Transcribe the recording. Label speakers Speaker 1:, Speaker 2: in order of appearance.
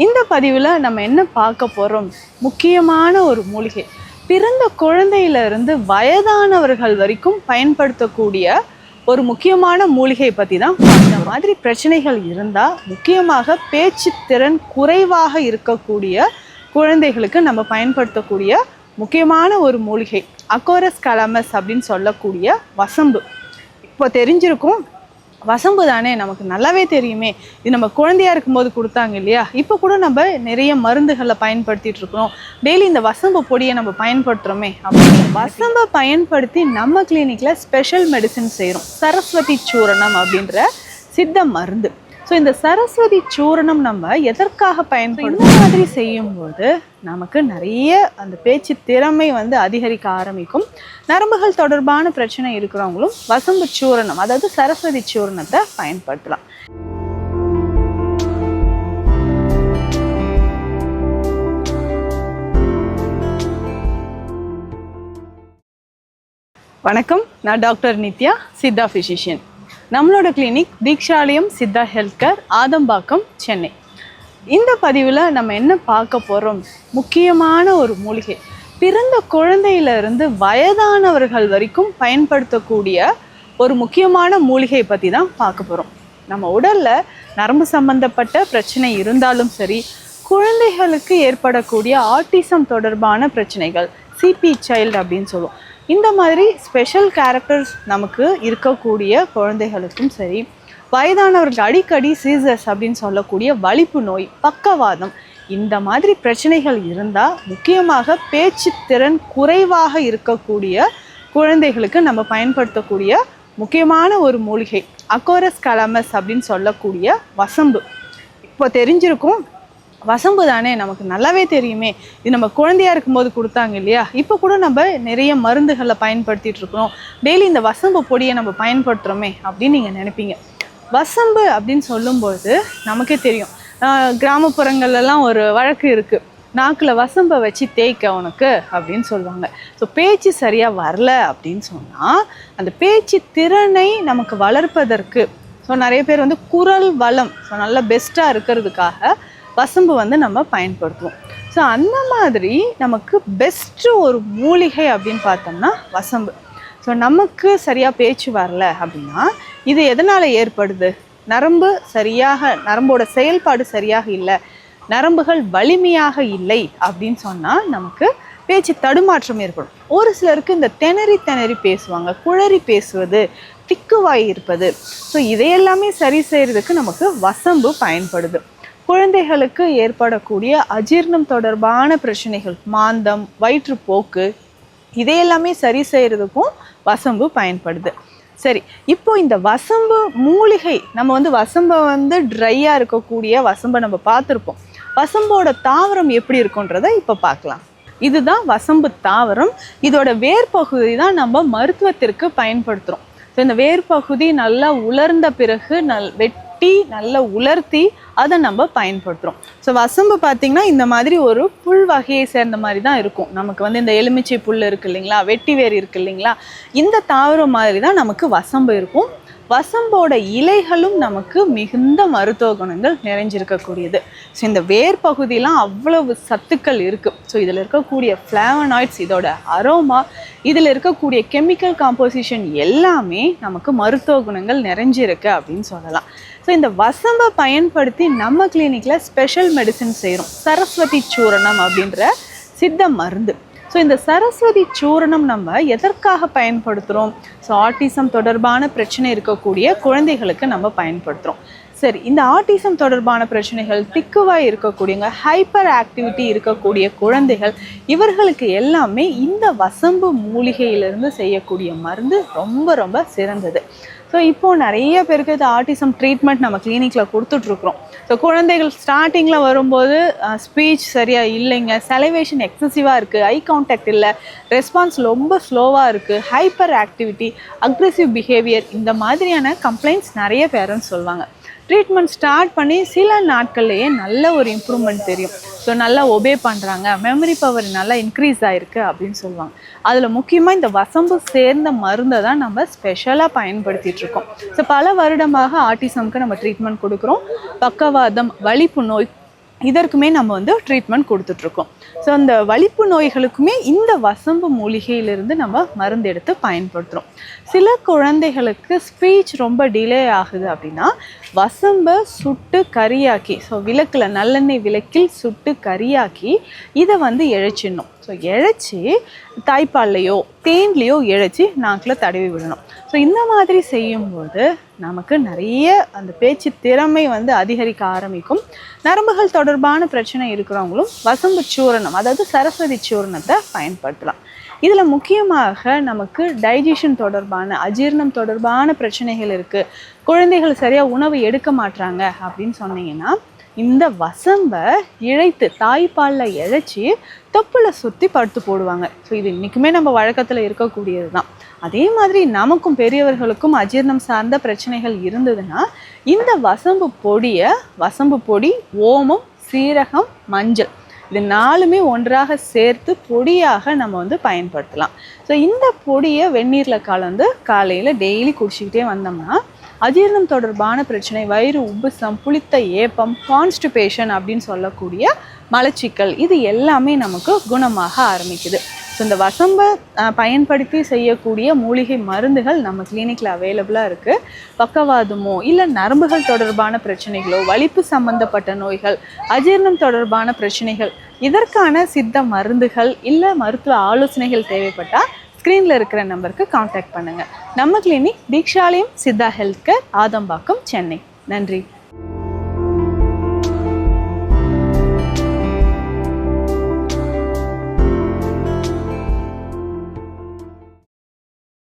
Speaker 1: இந்த பதிவில் நம்ம என்ன பார்க்க போகிறோம் முக்கியமான ஒரு மூலிகை. பிறந்த குழந்தையிலிருந்து வயதானவர்கள் வரைக்கும் பயன்படுத்தக்கூடிய ஒரு முக்கியமான மூலிகை பற்றி தான் இந்த மாதிரி பிரச்சனைகள் இருந்தால் முக்கியமாக பேச்சு திறன் குறைவாக இருக்கக்கூடிய குழந்தைகளுக்கு நம்ம பயன்படுத்தக்கூடிய முக்கியமான ஒரு மூலிகை. அக்கோரஸ் கலமஸ் அப்படின்னு சொல்லக்கூடிய வசம்பு. இப்போ தெரிஞ்சிருக்கும் வசம்பு தானே நமக்கு நல்லாவே தெரியுமே. இது நம்ம குழந்தையா இருக்கும்போது கொடுத்தாங்க இல்லையா? இப்போ கூட நம்ம நிறைய மருந்துகளை பயன்படுத்திட்டு இருக்கிறோம். டெய்லி இந்த வசம்பு பொடியை நம்ம பயன்படுத்துகிறோமே அப்படின்னு வசம்பை பயன்படுத்தி நம்ம கிளினிக்கில் ஸ்பெஷல் மெடிசன் செய்கிறோம் சரஸ்வதி சூரணம் அப்படின்ற சித்த மருந்து. ஸோ இந்த சரஸ்வதி சூரணம் நம்ம எதற்காக பயன்படும் இந்த மாதிரி செய்யும்போது நமக்கு நிறைய அந்த பேச்சு திறமை வந்து அதிகரிக்க ஆரம்பிக்கும். நரம்புகள் தொடர்பான பிரச்சனை இருக்கிறவங்களும் வசம்பு சூரணம் அதாவது சரஸ்வதி சூரணத்தை பயன்படுத்தலாம். வணக்கம். நான் டாக்டர் நித்யா சித்தா ஃபிசிஷியன் நம்மளோட clinic Deekshalayam Siddha health care Adambakkam Chennai. இந்த பதிவில் நம்ம என்ன பார்க்க போகிறோம் முக்கியமான ஒரு மூலிகை. பிறந்த குழந்தையில இருந்து வயதானவர்கள் வரைக்கும் பயன்படுத்தக்கூடிய ஒரு முக்கியமான மூலிகை பற்றி தான் பார்க்க போகிறோம் நம்ம உடலில் நரம்பு சம்பந்தப்பட்ட பிரச்சனை இருந்தாலும் சரி குழந்தைகளுக்கு ஏற்படக்கூடிய ஆட்டிசம் தொடர்பான பிரச்சனைகள் சிபி சைல்டு அப்படின்னு சொல்லுவோம். இந்த மாதிரி ஸ்பெஷல் கேரக்டர்ஸ் நமக்கு இருக்கக்கூடிய குழந்தைகளுக்கும் சரி வயதானவர்கள் அடிக்கடி சீசர்ஸ் அப்படின்னு சொல்லக்கூடிய வலிப்பு நோய் பக்கவாதம் இந்த மாதிரி பிரச்சனைகள் இருந்தால் முக்கியமாக பேச்சு திறன் குறைவாக இருக்கக்கூடிய குழந்தைகளுக்கு நம்ம பயன்படுத்தக்கூடிய முக்கியமான ஒரு மூலிகை அக்கோரஸ் கலமஸ் அப்படின்னு சொல்லக்கூடிய வசம்பு. இப்போ தெரிஞ்சிருக்கும் வசம்பு தானே நமக்கு நல்லாவே தெரியுமே. இது நம்ம குழந்தையா இருக்கும்போது கொடுத்தாங்க இல்லையா? இப்போ கூட நம்ம நிறைய மருந்துகளை பயன்படுத்திகிட்டு இருக்கிறோம். டெய்லி இந்த வசம்பு பொடியை நம்ம பயன்படுத்துகிறோமே அப்படின்னு நீங்கள் நினைப்பீங்க. வசம்பு அப்படின்னு சொல்லும்போது நமக்கே தெரியும். கிராமப்புறங்கள்லாம் ஒரு வழக்கு இருக்குது நாக்கில் வசம்பை வச்சு தேய்க்க உனக்கு அப்படின்னு சொல்லுவாங்க. ஸோ பேச்சு சரியாக வரல அப்படின்னு சொன்னால் அந்த பேச்சு திறனை நமக்கு வளர்ப்பதற்கு ஸோ நிறைய பேர் வந்து குரல் வளம் ஸோ நல்லா பெஸ்ட்டாக இருக்கிறதுக்காக வசம்பு வந்து நம்ம பயன்படுத்துவோம். ஸோ அந்த மாதிரி நமக்கு பெஸ்ட்டு ஒரு மூலிகை அப்படின்னு பார்த்தோம்னா வசம்பு. ஸோ நமக்கு சரியாக பேச்சு வரல அப்படின்னா இது எதனால் ஏற்படுது? நரம்பு சரியாக நரம்போட செயல்பாடு சரியாக இல்லை நரம்புகள் வலிமையாக இல்லை அப்படின்னு சொன்னால் நமக்கு பேச்சு தடுமாற்றம் ஏற்படும். ஒரு சிலருக்கு இந்த திணறி திணறி பேசுவாங்க குழறி பேசுவது திக்குவாய் இருப்பது. ஸோ இதையெல்லாமே சரி செய்கிறதுக்கு நமக்கு வசம்பு பயன்படுது. குழந்தைகளுக்கு ஏற்படக்கூடிய அஜீர்ணம் தொடர்பான பிரச்சனைகள் மாந்தம் வயிற்றுப்போக்கு இதையெல்லாமே சரி செய்கிறதுக்கும் வசம்பு பயன்படுது. சரி இப்போ இந்த வசம்பு மூலிகை நம்ம வந்து வசம்பை வந்து ட்ரையாக இருக்கக்கூடிய வசம்பை நம்ம பார்த்துருப்போம். வசம்போட தாவரம் எப்படி இருக்குன்றதை இப்போ பார்க்கலாம். இதுதான் வசம்பு தாவரம். இதோட வேர் பகுதி தான் நம்ம மருத்துவத்திற்கு பயன்படுத்துகிறோம் ஸோ இந்த வேர் பகுதி நல்லா உலர்ந்த பிறகு நல் வெட்டி நல்லா உலர்த்தி அதை நம்ம பயன்படுத்துகிறோம் ஸோ வசம்பு பார்த்திங்கன்னா இந்த மாதிரி ஒரு புல் வகையை சேர்ந்த மாதிரி தான் இருக்கும். நமக்கு வந்து இந்த எலுமிச்சை புல் இருக்கு இல்லைங்களா? வெட்டி வேர் இருக்கு இல்லைங்களா? இந்த தாவரம் மாதிரி தான் நமக்கு வசம்பு இருக்கும். வசம்போட இலைகளும் நமக்கு மிகுந்த மருத்துவ குணங்கள் நிறைஞ்சிருக்கக்கூடியது. ஸோ இந்த வேர் பகுதியெலாம் அவ்வளவு சத்துக்கள் இருக்குது ஸோ இதில் இருக்கக்கூடிய ஃப்ளாவனாய்ட்ஸ் இதோட அரோமா இதில் இருக்கக்கூடிய கெமிக்கல் காம்போசிஷன் எல்லாமே நமக்கு மருத்துவ குணங்கள் நிறைஞ்சிருக்கு அப்படின்னு சொல்லலாம். ஸோ இந்த வசம்பை பயன்படுத்தி நம்ம கிளினிக்கில் ஸ்பெஷல் மெடிசின் செய்கிறோம் சரஸ்வதி சூரணம் அப்படின்ற சித்த மருந்து. ஸோ இந்த சரஸ்வதி சூரணம் நம்ம எதற்காக பயன்படுத்துகிறோம் ஸோ ஆட்டிசம் தொடர்பான பிரச்சனை இருக்கக்கூடிய குழந்தைகளுக்கு நம்ம பயன்படுத்துகிறோம் சரி இந்த ஆட்டிசம் தொடர்பான பிரச்சனைகள் திக்குவாய் இருக்கக்கூடியவங்க ஹைப்பர் ஆக்டிவிட்டி இருக்கக்கூடிய குழந்தைகள் இவர்களுக்கு எல்லாமே இந்த வசம்பு மூலிகையிலிருந்து செய்யக்கூடிய மருந்து ரொம்ப ரொம்ப சிறந்தது. ஸோ இப்போது நிறைய பேருக்கு இது ஆர்டிசம் ட்ரீட்மெண்ட் நம்ம கிளினிக்கில் கொடுத்துட்ருக்குறோம். ஸோ குழந்தைகள் ஸ்டார்டிங்கில் வரும்போது ஸ்பீச் சரியாக இல்லைங்க. செலவேஷன் எக்ஸசிவாக இருக்குது ஐ கான்டாக்ட் இல்லை. ரெஸ்பான்ஸ் ரொம்ப ஸ்லோவாக இருக்குது ஹைப்பர் ஆக்டிவிட்டி அக்ரெசிவ் பிஹேவியர் இந்த மாதிரியான கம்ப்ளைண்ட்ஸ் நிறைய பேரண்ட்ஸ் சொல்லுவாங்க. ட்ரீட்மெண்ட் ஸ்டார்ட் பண்ணி சில நாட்கள்லேயே நல்ல ஒரு இம்ப்ரூவ்மெண்ட் தெரியும். ஸோ நல்லா ஒபே பண்ணுறாங்க மெமரி பவர் நல்லா இன்க்ரீஸ் ஆகிருக்கு அப்படின்னு சொல்லுவாங்க. அதில் முக்கியமாக இந்த வசம்பு சேர்ந்த மருந்தை தான் நம்ம ஸ்பெஷலாக பயன்படுத்திகிட்ருக்கோம் ஸோ பல வருடமாக ஆட்டிசம்க்கு நம்ம ட்ரீட்மெண்ட் கொடுக்குறோம். பக்கவாதம் வலிப்பு நோய் இதற்குமே நம்ம வந்து ட்ரீட்மெண்ட் கொடுத்துட்ருக்கோம். ஸோ அந்த வலிப்பு நோய்களுக்குமே இந்த வசம்பு மூலிகையிலிருந்து நம்ம மருந்து எடுத்து பயன்படுத்துகிறோம் சில குழந்தைகளுக்கு ஸ்பீச் ரொம்ப டிலே ஆகுது அப்படின்னா வசம்பை சுட்டு கரியாக்கி ஸோ விளக்கில் நல்லெண்ணெய் விளக்கில் சுட்டு கரியாக்கி இதை வந்து இழைச்சிடணும் ஸோ இழைச்சி தாய்ப்பால்லையோ தேன்லேயோ இழைச்சி நாக்கில் தடவி விடணும். ஸோ இந்த மாதிரி செய்யும்போது நமக்கு நிறைய அந்த பேச்சு திறமை வந்து அதிகரிக்க ஆரம்பிக்கும். நரம்புகள் தொடர்பான பிரச்சனை இருக்கிறவங்களும் வசம்பு சூரணம் அதாவது சரஸ்வதி சூரணத்தை பயன்படுத்தலாம். இதில் முக்கியமாக நமக்கு டைஜஷன் தொடர்பான அஜீரணம் தொடர்பான பிரச்சனைகள் இருக்குது குழந்தைகள் சரியாக உணவு எடுக்க மாட்றாங்க அப்படின்னு சொன்னீங்கன்னா இந்த வசம்பை இழைத்து தாய்ப்பாலில் இழைச்சி தொப்பில் சுற்றி படுத்து போடுவாங்க. ஸோ இது இன்றைக்குமே நம்ம வழக்கத்தில் இருக்கக்கூடியது தான் அதே மாதிரி நமக்கும் பெரியவர்களுக்கும் அஜீர்ணம் சார்ந்த பிரச்சனைகள் இருந்ததுன்னா இந்த வசம்பு பொடியை வசம்பு பொடி ஓமம் சீரகம் மஞ்சள் இது நாலுமே ஒன்றாக சேர்த்து பொடியாக நம்ம வந்து பயன்படுத்தலாம். ஸோ இந்த பொடியை வெந்நீரில் கலந்து காலையில் டெய்லி குடிச்சிக்கிட்டே வந்தோம்னா அஜீரணம் தொடர்பான பிரச்சனை வயிறு உப்புசம் புளித்த ஏப்பம் கான்ஸ்டிபேஷன் அப்படின்னு சொல்லக்கூடிய மலச்சிக்கல் இது எல்லாமே நமக்கு குணமாக ஆரம்பிக்குது. ஸோ இந்த வசம்பை பயன்படுத்தி செய்யக்கூடிய மூலிகை மருந்துகள் நம்ம கிளினிக்கில் அவைலபிளாக இருக்குது பக்கவாதமோ இல்லை நரம்புகள் தொடர்பான பிரச்சனைகளோ வலிப்பு சம்பந்தப்பட்ட நோய்கள் அஜீரணம் தொடர்பான பிரச்சனைகள் இதற்கான சித்த மருந்துகள் இல்லை மருத்துவ ஆலோசனைகள் தேவைப்பட்டால் ஸ்க்ரீனில் இருக்கிற நம்பருக்கு காண்டாக்ட் பண்ணுங்கள் நம்ம clinic Deekshalayam Siddha health care Adambakkam Chennai. நன்றி.